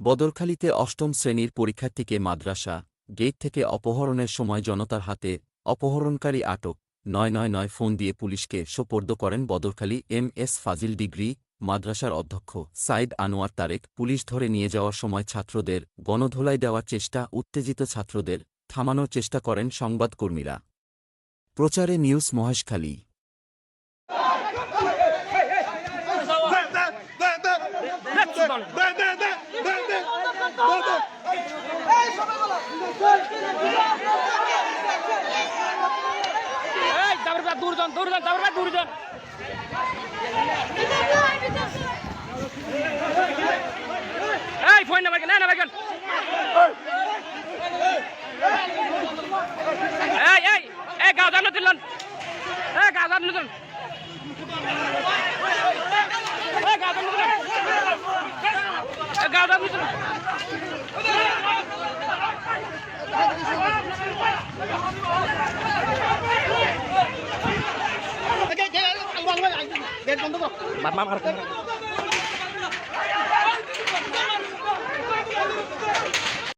বদরখালীতে অষ্টম শ্রেণির পরীক্ষার্থীকে মাদ্রাসা গেট থেকে অপহরণের সময় জনতার হাতে অপহরণকারী আটক নয় নয় নয় ফোন দিয়ে পুলিশকে সোপর্দ করেন Badarkhali M S Fazil degree মাদ্রাসার অধ্যক্ষ সাইদ আনোয়ার তারেক পুলিশ ধরে নিয়ে যাওয়ার সময় ছাত্রদের গণধোলাই দেওয়ার চেষ্টা উত্তেজিত ছাত্রদের থামানোর চেষ্টা করেন সংবাদকর্মীরা প্রচারে নিউজ মহেশখালী দূর যান দূর যান যাবার পর দূর যান এই, ফোন নাম্বার না নাম্বার এই এই এই গাঁও জানো দিলেন এই গাঁও জানো এই গাঁও জানো